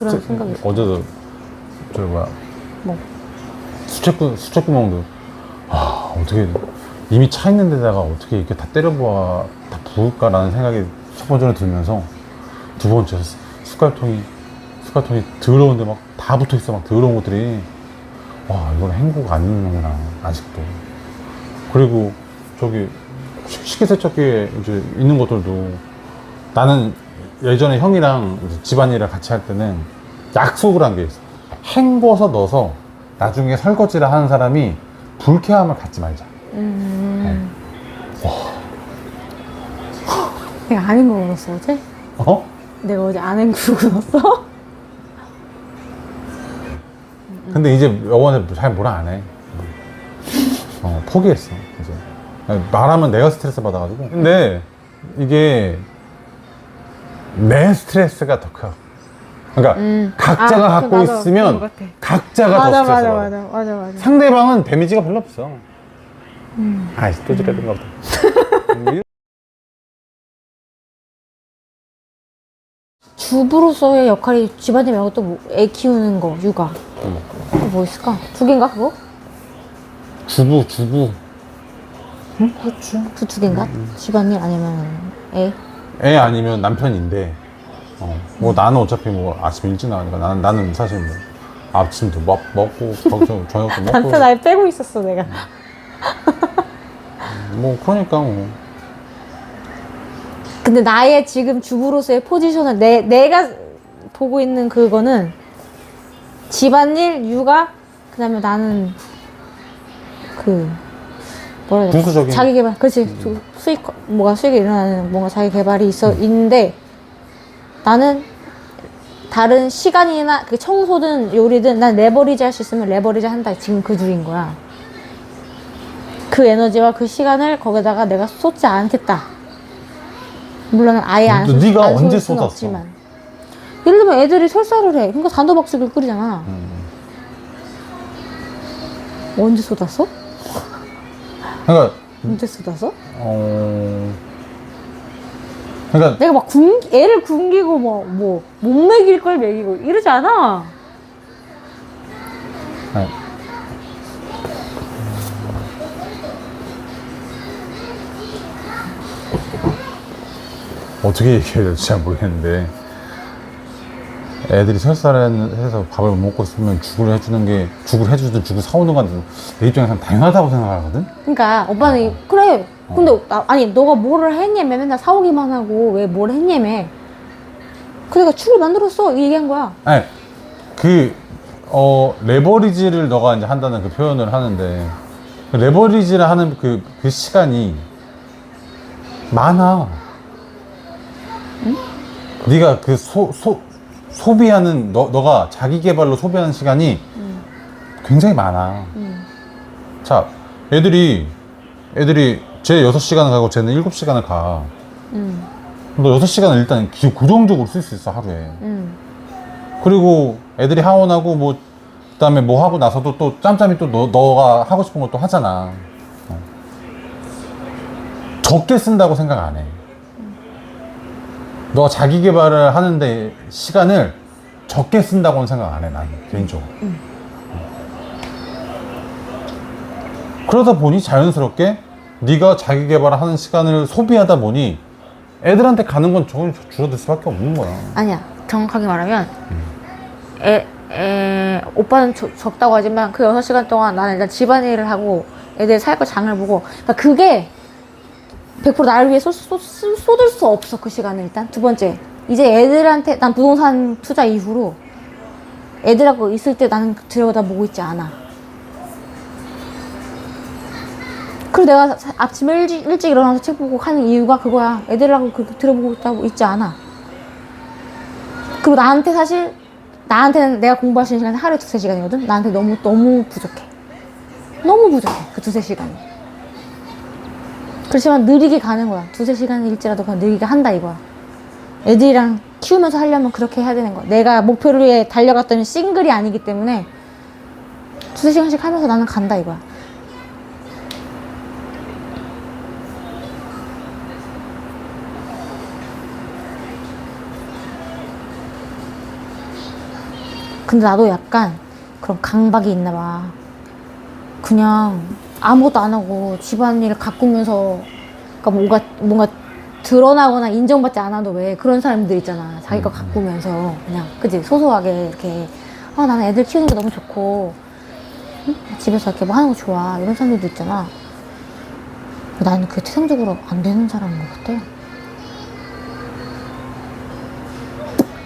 그런 생각이 있어. 어제도 저 뭐야 뭐. 수채구 수채구멍도 아 어떻게 이미 차 있는 데다가 어떻게 이렇게 다 때려보아 다 부을까라는 생각이 첫 번째로 들면서 두 번째 수- 숟갈통이 숟갈통이 더러운데 막 다 붙어 있어 막 더러운 것들이 와 이건 행복 아니는구나 아직도 그리고 저기 식- 식기세척기에 이제 있는 것들도 나는 예전에 형이랑 집안일을 같이 할 때는 약속을 한 게 있어. 헹궈서 넣어서 나중에 설거지를 하는 사람이 불쾌함을 갖지 말자. 음. 내가 아는 거 물었어 어제? 어? 내가 어제 아는 거 물었어? 근데 이제 이번에 잘 뭐라 안 해. 어, 포기했어. 이제. 말하면 내가 스트레스 받아가지고. 근데 이게 내 스트레스가 더 커. 그러니까 음. 각자가 아, 갖고 맞아. 그런 있으면 것 같아. 각자가 맞아 더 스트레스 맞아 받아. 맞아 맞아 맞아. 상대방은 데미지가 별로 없어. 음. 아이, 또 지랄인가 보다. 주부로서의 역할이 집안일 말고 또애 키우는 거 육아 음. 또뭐 있을까? 두 개인가 그거? 주부, 주부. 그렇죠. 그두 개인가? 집안일 아니면 애? 애 아니면 남편인데, 어, 뭐 나는 어차피 뭐 아침 일찍 나가니까 나는, 나는 사실 뭐 아침도 먹, 먹고, 저녁, 저녁도 먹고. 남편 아예 빼고 있었어 내가. 뭐, 그러니까 뭐. 근데 나의 지금 주부로서의 포지션을 내, 내가 보고 있는 그거는 집안일, 육아, 그 다음에 나는 그 뭐라 해야 되지? 자기 개발, 그렇지. 수- 수익, 뭐가 수익이 일어나는 뭔가 자기 개발이 있어, 있는데 나는 다른 시간이나 그 청소든 요리든 난 레버리지 할 수 있으면 레버리지 한다. 지금 그 줄인 거야. 그 에너지와 그 시간을 거기다가 내가 쏟지 않겠다. 물론 아예 안, 너 쏟- 네가 안 쏟을 언제 수는 쏟았어? 없지만. 예를 들면 애들이 설사를 해. 그러니까 단호박죽을 끓이잖아. 음. 언제 쏟았어? 그러니까, 언제 쏟았어? 어. 그러니까, 내가 막 굶, 애를 굶기고 뭐, 뭐, 못 먹일 걸 먹이고 이러지 않아. 아니, 어떻게 얘기해야 될지 잘 모르겠는데 애들이 설사를 해서 밥을 못 먹고 있으면 죽을 해주는 게 죽을 해주든 죽을 사오는 건 내 입장에서는 당연하다고 생각하거든 그러니까 오빠는 이- 그래. 근데 나- 아니 너가 뭐를 했냐며 맨날 사오기만 하고 왜 뭘 했냐며. 그러니까 축을 만들었어 이 얘기한 거야. 아니 그 어, 레버리지를 너가 이제 한다는 그 표현을 하는데 그 레버리지를 하는 그, 그 시간이 많아. 네가 그 소, 소, 소비하는 너, 너가 자기 개발로 소비하는 시간이 음. 굉장히 많아. 음. 자, 애들이 애들이 쟤 6시간을 가고 쟤는 7시간을 가. 음. 너 6시간을 일단 기- 고정적으로 쓸 수 있어, 하루에. 음. 그리고 애들이 하원하고 뭐 그다음에 뭐 하고 나서도 또 짬짬이 또 너, 너가 하고 싶은 것도 하잖아. 어. 적게 쓴다고 생각 안 해. 너가 자기 개발을 하는데 시간을 적게 쓴다고는 생각 안 해, 나는 개인적으로. 그러다 보니 자연스럽게 네가 자기 개발을 하는 시간을 소비하다 보니 애들한테 가는 건 조금 줄어들 수밖에 없는 거야. 아니야. 정확하게 말하면 애, 애 오빠는 적, 적다고 하지만 그 6시간 동안 나는 일단 집안일을 하고 애들 살 거 장을 보고 그러니까 그게 100% 나를 위해 쏟, 쏟, 쏟- 쏟을 수 없어 그 시간을 일단. 두 번째 이제 애들한테 난 부동산 투자 이후로 애들하고 있을 때 나는 들여다 보고 있지 않아. 그리고 내가 사- 아침에 일찍, 일찍 일어나서 책 보고 하는 이유가 그거야. 애들하고 그렇게 들어보고 있다고 있지 않아. 그리고 나한테 사실 나한테는 내가 공부할 수 있는 시간이 하루에 두세 시간이거든? 나한테 너무 너무 부족해. 너무 부족해 그 두세 시간이 그렇지만 느리게 가는 거야. 두세 시간일지라도 그냥 느리게 한다 이거야. 애들이랑 키우면서 하려면 그렇게 해야 되는 거야. 내가 목표를 위해 달려갔더니 싱글이 아니기 때문에 두세 시간씩 하면서 나는 간다 이거야. 근데 나도 약간 그런 강박이 있나 봐. 그냥 아무것도 안 하고 집안일을 가꾸면서 그러니까 뭔가 뭔가 드러나거나 인정받지 않아도 왜 그런 사람들 있잖아. 자기가 가꾸면서 그냥 그지 소소하게 이렇게 아 나는 애들 키우는 게 너무 좋고 응? 집에서 이렇게 뭐 하는 거 좋아 이런 사람들도 있잖아. 나는 그게 태생적으로 안 되는 사람인 것 같아.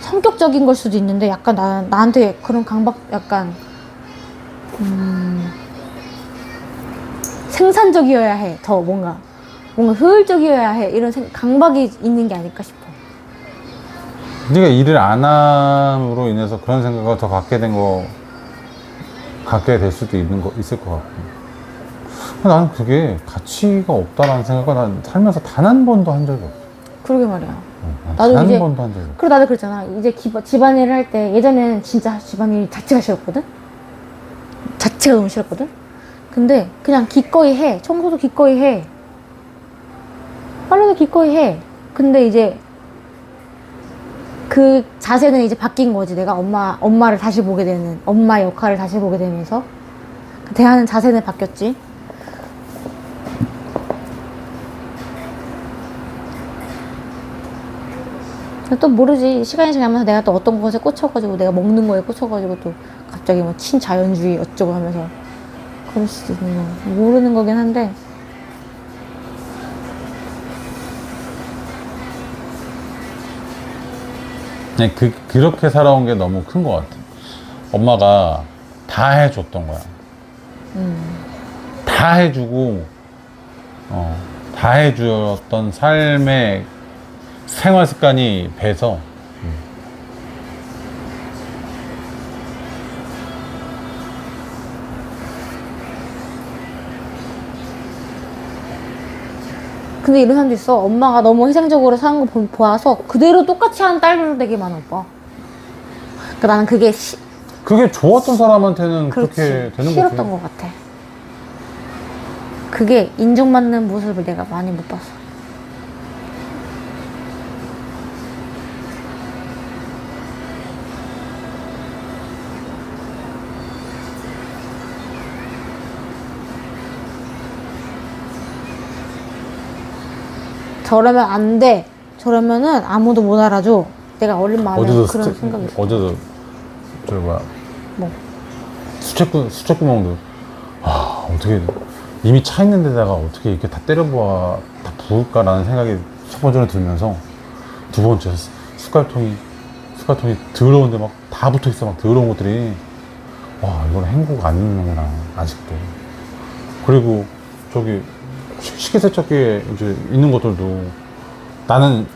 성격적인 걸 수도 있는데 약간 나, 나한테 그런 강박 약간 음, 생산적이어야 해. 더 뭔가 뭔가 효율적이어야 해. 이런 생, 강박이 있는 게 아닐까 싶어. 네가 일을 안 함으로 인해서 그런 생각을 더 갖게 된 거 갖게 될 수도 있는 거 있을 것 같고. 나는 그게 가치가 없다라는 생각을 난 살면서 단 한 번도 한 적이 없어. 그러게 말이야. 어, 나도 단한 이제- 번도 한 적이 없어. 그리고 나도 그랬잖아. 이제 기, 집안일을 할 때 예전에는 진짜 집안일 자체가 싫었거든? 자체가 너무 싫었거든 근데 그냥 기꺼이 해. 청소도 기꺼이 해. 빨래도 기꺼이 해. 근데 이제 그 자세는 이제 바뀐 거지. 내가 엄마 엄마를 다시 보게 되는 엄마 역할을 다시 보게 되면서. 그 대하는 자세는 바뀌었지. 또 모르지. 시간이 지나면서 내가 또 어떤 것에 꽂혀가지고 내가 먹는 거에 꽂혀가지고 또 갑자기 뭐 친자연주의 어쩌고 하면서 그럴 수도 거 모르는 거긴 한데. 그냥 그, 그렇게 살아온 게 너무 큰 것 같아 엄마가 다 해줬던 거야. 다 해주고 어, 다 해주었던 삶의 생활 습관이 배서 근데 이런 사람도 있어. 엄마가 너무 희생적으로 사는 거 보- 보아서 그대로 똑같이 하는 딸들도 되게 많아 오빠. 그러니까 나는 그게 시, 그게 좋았던 사람한테는 그렇게 그렇지. 되는 싫었던 것 같아. 그게 인정받는 모습을 내가 많이 못 봤어 저러면 안 돼. 저러면은 아무도 못 알아줘. 내가 어린 마음에 어제도 그런 스체, 생각이 있어. 어제도 저 뭐야 뭐. 수채구 수채구멍도 아 어떻게 이미 차 있는 데다가 어떻게 이렇게 다 때려보아 다 부을까라는 생각이 첫 번째로 들면서 두 번째 수- 숟갈통이 숟갈통이 더러운데 막 다 붙어 있어 막 더러운 것들이 와 이건 행복 아니는구나 아직도 그리고 저기 시- 식기세척기에 이제 있는 것들도 나는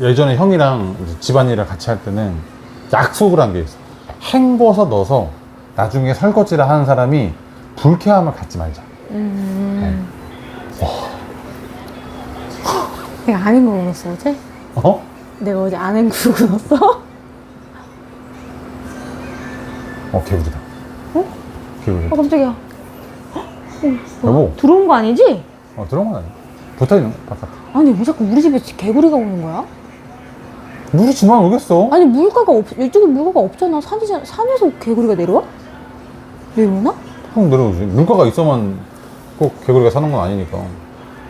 예전에 형이랑 집안일을 같이 할 때는 약속을 한 게 있어. 헹궈서 넣어서 나중에 설거지를 하는 사람이 불쾌함을 갖지 말자. 음. 내가 안 헹구고 넣었어 어제? 어? 내가 어제 안 헹구고 넣었어? 어, 개구리다. 어? 개구리. 어 깜짝이야 여보, 들어온 거 아니지? 어, 들어온 건 아니야. 붙어 있는 거, 바깥에. 아니 왜 자꾸 우리 집에 개구리가 오는 거야? 물이 지만 오겠어. 아니 물가가 없 이쪽에 물가가 없잖아 산이잖아 산에서 개구리가 내려와? 내려오나? 형 내려오지. 물가가 있어만 꼭 개구리가 사는 건 아니니까.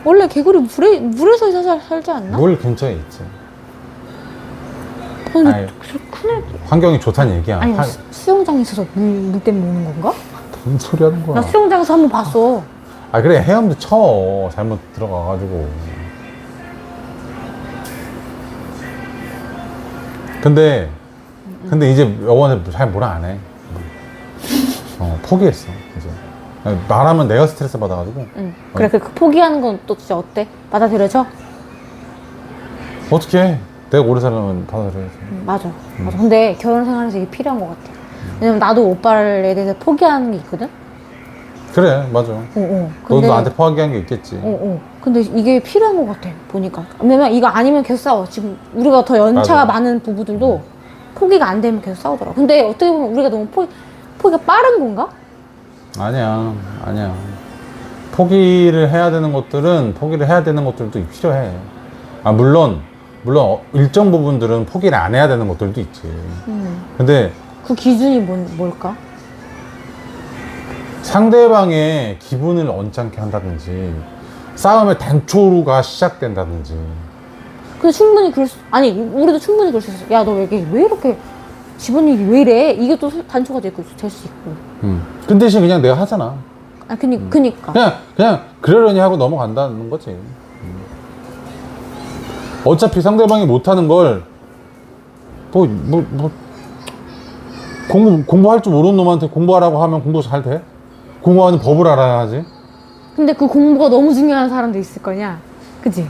원래 개구리 물에 물에서 살, 살지 않나? 물 근처에 있지. 아니 아이. 큰애 환경이 좋다는 얘기야. 아니 하- 수- 수영장에 있어서 물, 물 때문에 오는 건가? 뭔 소리 하는 거야. 나 수영장에서 한 번 봤어 아, 그래. 헤엄도 쳐. 잘못 들어가가지고. 근데, 근데 이제 요번에 잘 뭐라 안 해. 어, 포기했어. 이제. 말하면 내가 스트레스 받아가지고. 응. 그래 그 포기하는 건 또 진짜 어때? 받아들여져? 어떻게 해? 내가 오래 살려면 받아들여야지. 응, 맞아 맞아 근데 결혼 생활에서 이게 필요한 것 같아 왜냐면 나도 오빠에 대해서 포기하는 게 있거든? 그래, 맞아. 어, 어. 너도 나한테 포기한 게 있겠지. 어, 어. 근데 이게 필요한 것 같아, 보니까. 왜냐면 이거 아니면 계속 싸워. 지금 우리가 더 연차가 맞아. 많은 부부들도 포기가 안 되면 계속 싸우더라. 근데 어떻게 보면 우리가 너무 포기, 포기가 빠른 건가? 아니야, 아니야. 포기를 해야 되는 것들은 포기를 해야 되는 것들도 필요해. 아 물론 물론 어- 일정 부분들은 포기를 안 해야 되는 것들도 있지. 음. 근데 그 기준이 뭔, 뭘까? 상대방의 기분을 언짢게 한다든지 싸움의 단초가 시작된다든지 근데 충분히 그럴 수, 아니, 우리도 충분히 그럴 수 있어. 야, 너 왜, 이게 왜 이렇게 집안일이 왜 이래? 이게 또 단초가 될수 있고. 그 대신 그냥 내가 하잖아 아, 그니, 그니까. 그냥 그냥 그러려니 하고 넘어간다는 거지 음. 어차피 상대방이 못하는 걸 뭐, 뭐, 뭐, 공부, 공부할 줄 모르는 놈한테 공부하라고 하면 공부 잘 돼? 공부하는 법을 알아야 하지. 근데 그 공부가 너무 중요한 사람도 있을 거냐? 그지?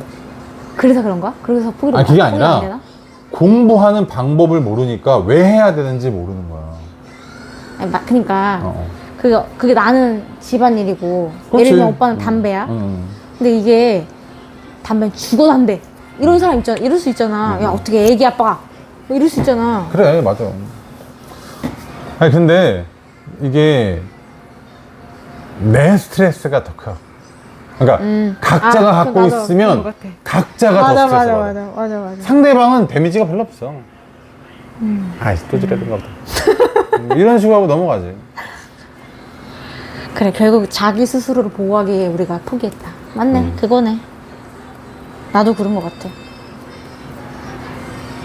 그래서 그런가? 그래서 포기를 아니, 그게 아니라 되나? 공부하는 방법을 모르니까 왜 해야 되는지 모르는 거야. 아니, 막, 그니까. 어, 어. 그게, 그게 나는 집안일이고. 그렇지. 예를 들면 오빠는 음, 담배야. 음. 근데 이게 담배는 죽어 담배. 이런 사람 있잖아. 이럴 수 있잖아. 음. 야, 어떻게 애기 아빠가. 뭐 이럴 수 있잖아. 그래, 맞아. 아니, 근데 이게 내 스트레스가 더 커. 그러니까 음. 각자가 아, 갖고 나도 그런 있으면 것 같아. 각자가 맞아, 더 스트레스 맞아, 받아. 맞아, 맞아, 맞아. 상대방은 데미지가 별로 없어. 아이씨, 또 지랄인가 보다. 음, 이런 식으로 하고 넘어가지. 그래, 결국 자기 스스로를 보호하기 위해 우리가 포기했다. 맞네, 음. 그거네. 나도 그런 것 같아.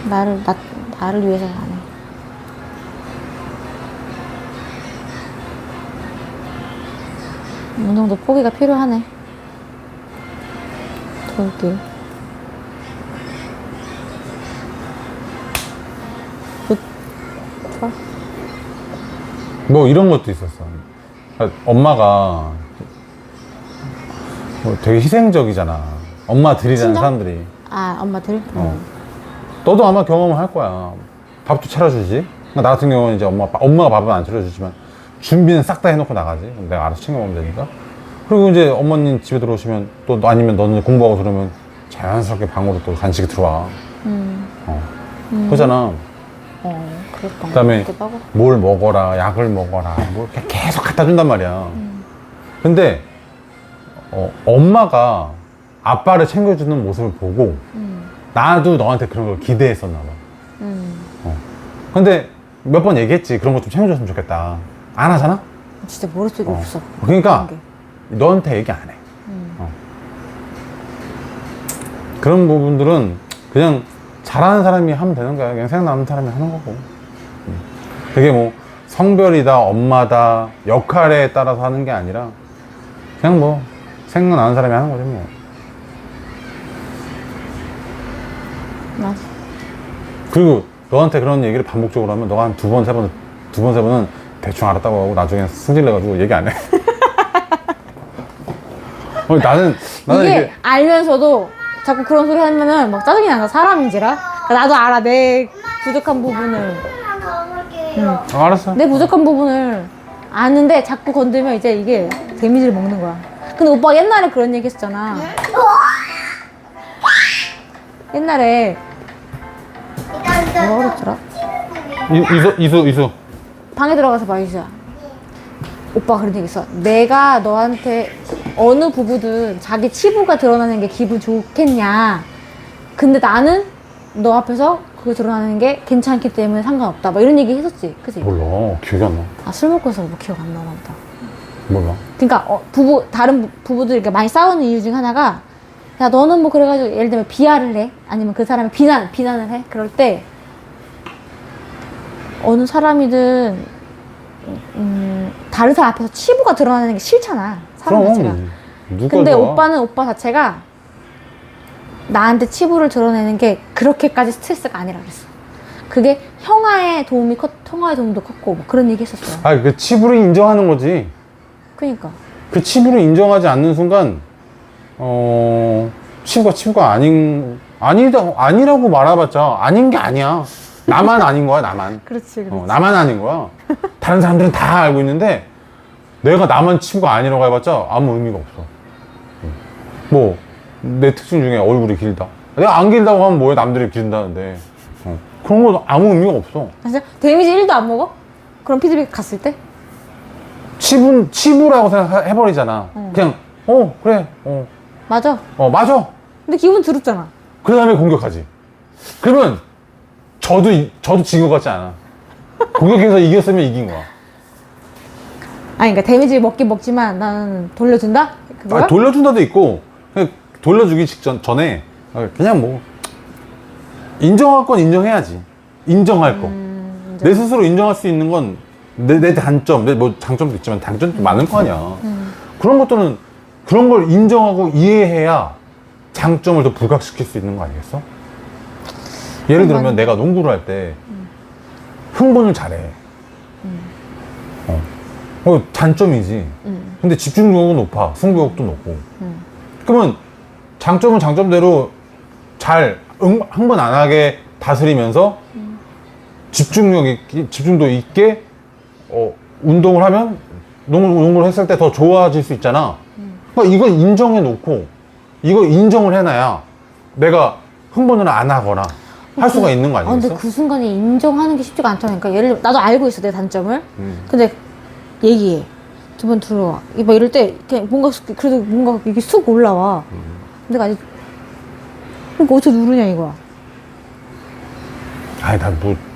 나를, 나, 나를 위해서 안 해. 어느 정도 포기가 필요하네. 돌길. 뭐 이런 것도 있었어. 그러니까 엄마가 뭐 되게 희생적이잖아. 엄마 친정? 사람들이. 아, 엄마들? 어. 너도 아마 경험을 할 거야. 밥도 차려주지. 나 같은 경우는 이제 엄마, 엄마가 밥은 안 차려주지만 준비는 싹 다 해놓고 나가지. 내가 알아서 챙겨 먹으면 되니까. 그리고 이제 어머님 집에 들어오시면 또 아니면 너는 공부하고 들으면 자연스럽게 방으로 또 간식이 들어와. 음. 어. 그러잖아. 어, 그랬던 그다음에 것. 뭘 먹어라, 약을 먹어라, 뭘 이렇게 계속 갖다 준단 말이야. 근데 어, 엄마가 아빠를 챙겨주는 모습을 보고 음. 나도 너한테 그런 걸 기대했었나 봐. 음. 근데 몇 번 얘기했지. 그런 거좀 챙겨줬으면 좋겠다. 안 하잖아? 진짜 머릿속에 어. 없어. 그러니까 그런. 너한테 얘기 안 해. 음. 어. 그런 부분들은 그냥 잘하는 사람이 하면 되는 거야. 그냥 생각나는 사람이 하는 거고. 음. 그게 뭐 성별이다, 엄마다, 역할에 따라서 하는 게 아니라 그냥 뭐 생각나는 사람이 하는 거지 뭐. 맞아. 그리고 너한테 그런 얘기를 반복적으로 하면 너가 한 두 번, 세 번, 두 번, 세 번은 대충 알았다고 하고 나중에 승질내가지고 얘기 안 해. 어, 나는, 나는 이게 이게, 알면서도 자꾸 그런 소리 하면은 막 짜증이 나서 사람인지라. 그러니까 나도 알아. 내 부족한 부분을. 응. 어, 알았어. 내 부족한 부분을 아는데 자꾸 건들면 이제 이게 데미지를 먹는 거야. 근데 오빠가 옛날에 그런 얘기 했었잖아. 옛날에 뭐라 그랬더라? 이- 이수, 이수, 이수. 방에 들어가서 말이야. 오빠 그런 얘기 있어. 내가 너한테 어느 부부든 자기 치부가 드러나는 게 기분 좋겠냐. 근데 나는 너 앞에서 그게 드러나는 게 괜찮기 때문에 상관없다. 막 이런 얘기 했었지. 그지? 몰라. 기억이 안 나. 아, 술 먹고 해서 뭐 기억 안 나나 보다. 몰라. 그러니까 어, 부부 다른 부- 부부들 이렇게 많이 싸우는 이유 중 하나가 야 너는 뭐 그래가지고 예를 들면 비하를 해 아니면 그 사람을 비난 비난을 해 그럴 때 어느 사람이든 음, 다른 사람 앞에서 치부가 드러나는 게 싫잖아 사람 자체가 누가 근데 좋아? 오빠는 오빠 자체가 나한테 치부를 드러내는 게 그렇게까지 스트레스가 아니라 그랬어 그게 형아의 도움이 컸 형아의 도움도 컸고 뭐 그런 얘기 했었어 아, 그 치부를 인정하는 거지. 그니까 그 치부를 인정하지 않는 순간, 어, 치부가 치부가 아닌, 아니다, 아니라고 말해봤자 아닌 게 아니야. 나만 아닌 거야, 나만. 그렇지 그렇지 어, 나만 아닌 거야. 다른 사람들은 다 알고 있는데, 내가 나만 치부가 아니라고 해봤자 아무 의미가 없어. 음. 뭐, 내 특징 중에 얼굴이 길다. 내가 안 길다고 하면 뭐해, 남들이 길다는데. 어, 그런 거 아무 의미가 없어. 아, 진짜 데미지 1도 안 먹어? 그런 피드백 갔을 때? 치부, 치부라고 생각해버리잖아. 그냥, 어, 그래, 어, 맞아. 어, 맞아. 근데 기분 더럽잖아. 그 다음에 공격하지. 그러면, 저도, 이- 저도 진 것 같지 않아. 공격해서 이겼으면 이긴 거야. 아니 그러니까 데미지 먹긴 먹지만 나는 돌려준다? 그거야? 아, 돌려준다도 있고 그냥 돌려주기 직전 전에 그냥 뭐 인정할 건 인정해야지. 인정할 거. 음, 내 스스로 인정할 수 있는 건 내 내 단점, 내 뭐 장점도 있지만 단점도 많을 거 아니야. 음. 그런 것들은 그런 걸 인정하고 이해해야 장점을 더 부각시킬 수 있는 거 아니겠어? 예를 들면 내가 농구를 할 때 흥분을 잘해. 어. 어, 단점이지. 음. 근데 집중력은 높아. 승부욕도 높고. 음. 그러면 장점은 장점대로 잘 응- 흥분 안 하게 다스리면서 집중력 있게, 집중도 있게 어, 운동을 하면 농구, 농구를 했을 때 더 좋아질 수 있잖아. 그러니까 이걸 인정해 놓고 이걸 인정을 해놔야 내가 흥분을 안 하거나 할 수가 있는 거 아, 근데 아니겠어? 그 순간에 인정하는 게 쉽지가 않다니까. 예를 들면 나도 알고 있어 내 단점을. 음. 근데 얘기해. 두 번 들어와. 막 이럴 때 그냥 뭔가 쑥- 그래도 뭔가 이게 쑥 올라와. 음. 근데 아직 그러니까 어떻게 누르냐 이거야. 아니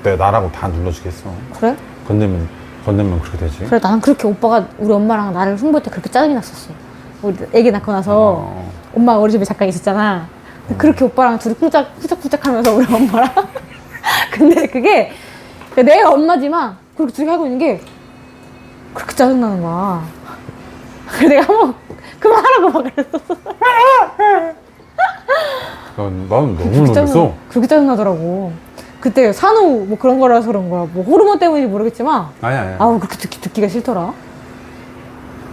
내가 나라고 다 눌러주겠어. 그래? 건들면 건들면 그렇게 되지. 그래 나는 그렇게 오빠가 우리 엄마랑 나를 승부할 때 그렇게 짜증이 났었어. 우리 애기 낳고 나서 어. 엄마가 우리 집에 잠깐 있었잖아. 근데 그렇게 오빠랑 둘이 쿵짝 후짝후짝 하면서 우리 엄마랑. 근데 그게 내가 엄마지만 그렇게 둘이 하고 있는 게 그렇게 짜증나는 거야. 그래서 내가 한번 그만하라고 막 그랬었어. 난, 난 너무 그렇게 놀랐어. 그렇게 짜증나더라고. 그때 산후 뭐 그런 거라서 그런 거야. 뭐 호르몬 때문인지 모르겠지만 아니 아니. 아우 그렇게 듣기, 듣기가 싫더라.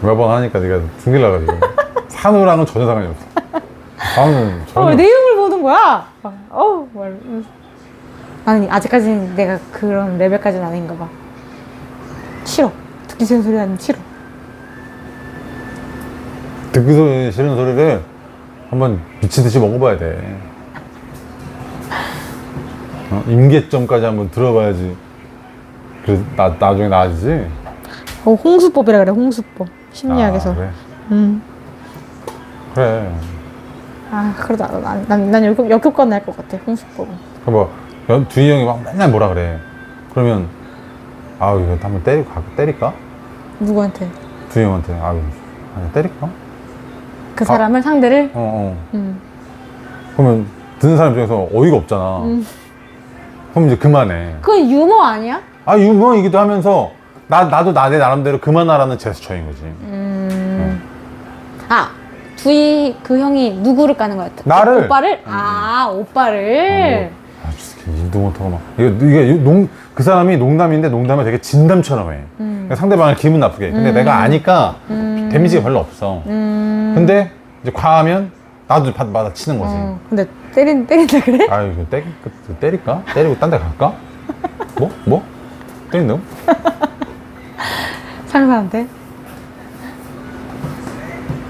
몇번 하니까 네가 숨길라가지고 산후랑은 전혀 상관이 없어. 산후는 어, 전혀. 왜 내용을 보는 거야? 막, 어우, 말. 음. 아니, 아직까지는 내가 그런 레벨까지는 아닌가 봐. 싫어. 듣기 싫은 소리 하는 싫어. 듣기 소리 싫은 소리를 한번 미치듯이 먹어봐야 돼. 어? 임계점까지 한번 들어봐야지. 그래 나 나중에 나아지지. 어, 홍수법이라 그래, 홍수법. 심리학에서. 아, 그래. 음. 그래. 아, 그래도 난, 난, 난, 난 역효, 역효과 날 것 같아, 홍수법은. 그뭐 두희 형이 막 맨날 뭐라 그래. 그러면 아우 이거 한번 때리고 가 때릴까? 누구한테? 두희 형한테 아우 아니 때릴까? 그 사람을 상대를? 어 어. 음. 그러면 듣는 사람 중에서 어이가 없잖아. 음. 그럼 이제 그만해. 그건 유머 아니야? 아 유머이기도 하면서 나 나도 나 내 나름대로 그만하라는 제스처인 거지. 음. 아, 두이 그 형이 누구를 까는 거야? 나를. 오빠를? 아, 오빠를. 아, 저 새끼 일도 못하고 막 이게 이게 농 그 사람이 농담인데 농담을 되게 진담처럼 해. 그러니까 상대방을 기분 나쁘게. 해. 근데 내가 아니까 음. 데미지가 별로 없어. 음. 근데 이제 과하면 나도 받, 받아치는 거지. 어, 근데 때린, 때린다 그래? 아유 이거 때, 그, 때릴까? 때리고 딴 데 갈까? 뭐? 뭐? 때린다고? 상사한테?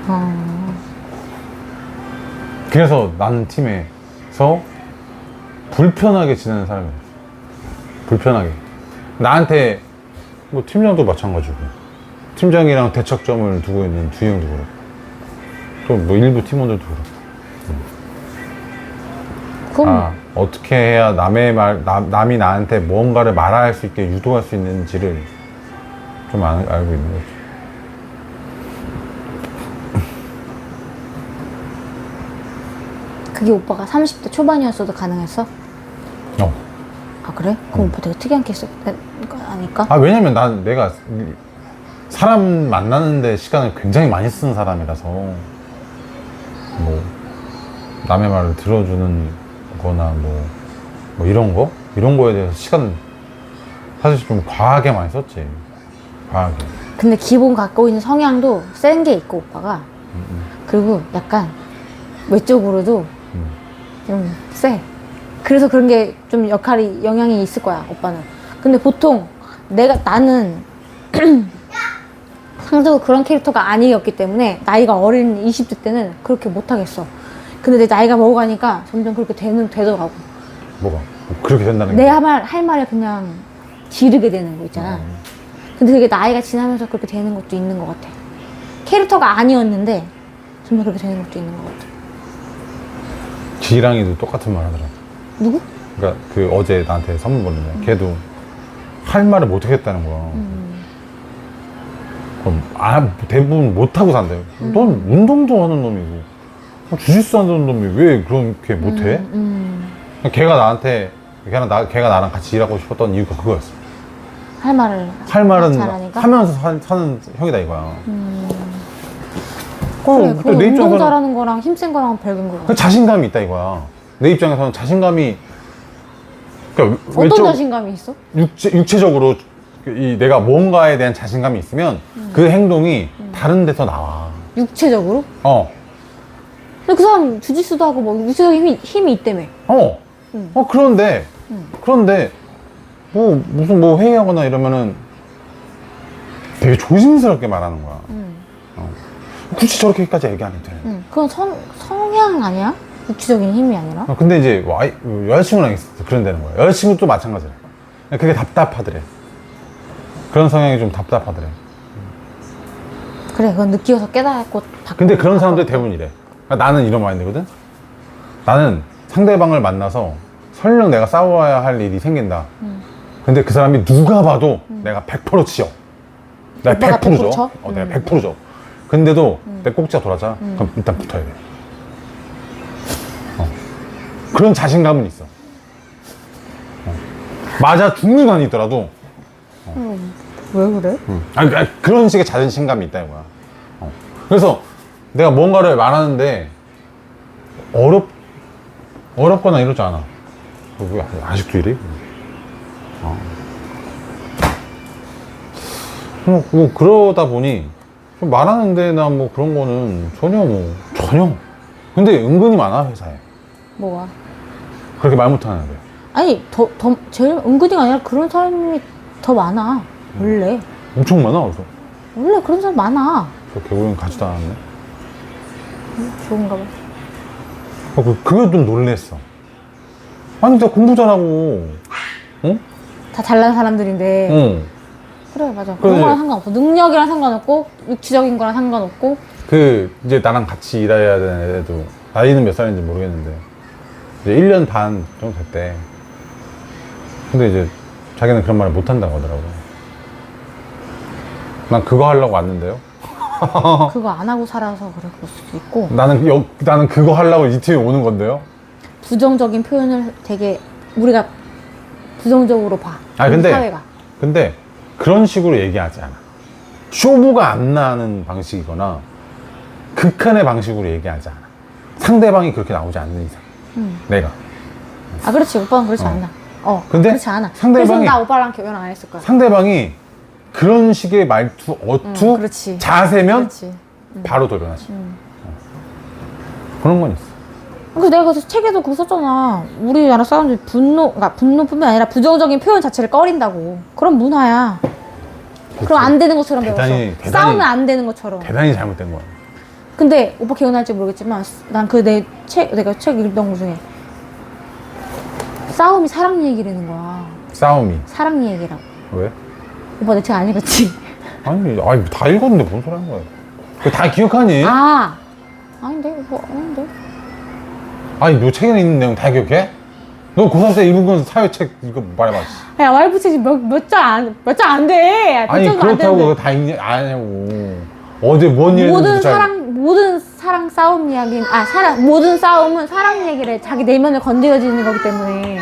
어, 그래서 나는 팀에서 불편하게 지내는 사람이 없어. 불편하게. 나한테 뭐 팀장도 마찬가지고 팀장이랑 대척점을 두고 있는 두 형도 그렇고 또 뭐 일부 팀원들도 그렇고 그럼 아 어떻게 해야 남의 말 남, 남이 나한테 뭔가를 말할 수 있게 유도할 수 있는지를 좀 알, 알고 있는 거지. 그게 오빠가 30대 초반이었어도 가능했어? 어. 아 그래? 그럼 오빠 되게 특이한 케이스 아닐까? 아 왜냐면 난 내가 사람 만나는데 시간을 굉장히 많이 쓰는 사람이라서 뭐 남의 말을 들어주는 거나 뭐, 뭐 이런 거 이런 거에 대해서 시간 사실 좀 과하게 많이 썼지 과하게 근데 기본 갖고 있는 성향도 센 게 있고 오빠가 그리고 약간 외적으로도 음. 좀 세. 그래서 그런 게 좀 역할이 영향이 있을 거야 오빠는. 근데 보통 내가 나는 상대적으로 그런 캐릭터가 아니었기 때문에 나이가 어린 20대 때는 그렇게 못하겠어. 근데 내 나이가 먹어가니까 점점 그렇게 되는 되더라고. 뭐가 뭐 그렇게 된다는 내게말할 말을 그냥 지르게 되는 거 있잖아. 근데 그게 나이가 지나면서 그렇게 되는 것도 있는 것 같아. 캐릭터가 아니었는데 점점 그렇게 되는 것도 있는 것 같아. 지랑이도 똑같은 말 하더라 누구? 그러니까 그 어제 나한테 선물 보내면 걔도 할 말을 못 하겠다는 거야. 그럼 아, 대부분 못 하고 산대요. 넌 운동도 하는 놈이고 어, 주짓수 하는 놈이 왜 그렇게 못 해? 음, 걔가 나한테 걔가 나 걔가 나랑 같이 일하고 싶었던 이유가 그거였어. 할 말을 할 말은 잘하니까? 하면서 사, 사는 형이다 이거야. 음. 어, 그래, 내 운동 잘하는 거랑 힘센 거랑 별개인 거 그. 자신감이 있다 이거야. 내 입장에서는 자신감이 그러니까 어떤 외적- 자신감이 있어? 육체, 육체적으로 이 내가 뭔가에 대한 자신감이 있으면 음. 그 행동이 다른 데서 나와. 육체적으로? 어, 근데 그 사람 주짓수도 하고 뭐 육체적인 힘이, 힘이 있다며. 어, 음. 어 그런데 음. 그런데 뭐 무슨 뭐 회의하거나 이러면은 되게 조심스럽게 말하는 거야. 음. 굳이 저렇게까지 얘기 안 해도 돼. 음. 그건 성, 성향 아니야? 육체적인 힘이 아니라? 어, 근데 이제 와이, 여자친구랑 있을 때 그런다는 거야. 여자친구도 마찬가지래. 그게 답답하더래. 그런 성향이 좀 답답하더래. 그래, 그건 느끼어서 깨닫고 바 근데 그런 사람들 이 대부분 이래. 그러니까 나는 이런 마인드거든? 나는 상대방을 만나서 설령 내가 싸워야 할 일이 생긴다. 음. 근데 그 사람이 누가 봐도 내가 100% 치여. 내가 오빠가 100% 100% 줘. 쳐? 어, 내가 음. 100% 줘. 근데도 내 꼭지가 돌아자. 그럼 일단 붙어야 돼. 어. 그런 자신감은 있어. 어. 맞아 죽는 한이 있더라도 왜 그래? 아니, 아니, 그런 식의 자존심감이 있다 이거야. 어. 그래서 내가 뭔가를 말하는데 어렵 어렵거나 이러지 않아. 어, 왜 아직도 이래? 어. 뭐, 뭐 그러다 보니 좀 말하는 데나 뭐 그런 거는 전혀 뭐 전혀. 근데 은근히 많아 회사에 뭐가? 그렇게 말 못하는 애들. 아니, 더, 더, 제일 은근히가 아니라 그런 사람이 더 많아. 원래. 엄청 많아 그래서 원래 그런 사람 많아. 저 개구리는 가지도 않았네. 좋은가 봐. 어, 그, 그게 좀 놀랬어. 아니, 내가 공부 잘하고, 어? 다 잘난 사람들인데. 응. 그래, 맞아. 그래. 그런 거랑 상관없어. 능력이랑 상관없고, 육체적인 거랑 상관없고. 그, 이제 나랑 같이 일해야 되는 애도, 나이는 몇 살인지 모르겠는데, 이제 1년 반 정도 됐대. 근데 이제 자기는 그런 말을 못 한다고 하더라고. 난 그거 하려고 왔는데요. 그거 안 하고 살아서 그럴 수도 있고. 나는, 여, 나는 그거 하려고 이 팀에 오는 건데요. 부정적인 표현을 되게 우리가 부정적으로 봐. 아, 우리 근데- 사회가. 근데 그런 식으로 얘기하지 않아. 쇼부가 안 나는 방식이거나 극한의 방식으로 얘기하지 않아. 상대방이 그렇게 나오지 않는 이상. 음. 내가. 아, 그렇지. 오빠는 그렇지 어. 않나. 어. 근데 그렇지 않아. 상대방이- 나 오빠랑 결혼 안 했을 거야. 상대방이 그런 식의 말투, 어투, 음. 자세면 그렇지. 바로 돌변하지. 음. 그런 건 있어. 그래서 내가 그래서 책에도 그거 썼잖아. 우리나라 사람들이 분노, 그러니까 분노뿐만 아니라 부정적인 표현 자체를 꺼린다고. 그런 문화야. 그럼 안 되는 것처럼 배웠어. 대단히- 대단히- 싸우면 안 되는 것처럼. 대단히 잘못된 거야. 근데 오빠 기억날지 모르겠지만 난 그 내 책 내가 책 읽던 것 중에 싸움이 사랑 얘기라는 거야. 싸움이. 사랑 얘기라고. 왜? 오빠 내 책 안 읽었지? 아니, 아니, 다 읽었는데 뭔 소리 하는 거야. 그거 다 기억하니? 아 아닌데 오빠 아닌데. 아니, 너 책에 있는 내용 다 기억해? 너 고3 때 읽은 건 사회책 이거 말해봐. 씨. 야 와이프 책이 몇몇장안몇 장안 돼. 몇 아니 그렇다고. 그거 다 읽냐 아냐고 어제 뭔일 모든 사랑 모든 사랑 싸움 이야기는 아 사랑 모든 싸움은 사랑 얘기를 해. 자기 내면을 건드려지는 거기 때문에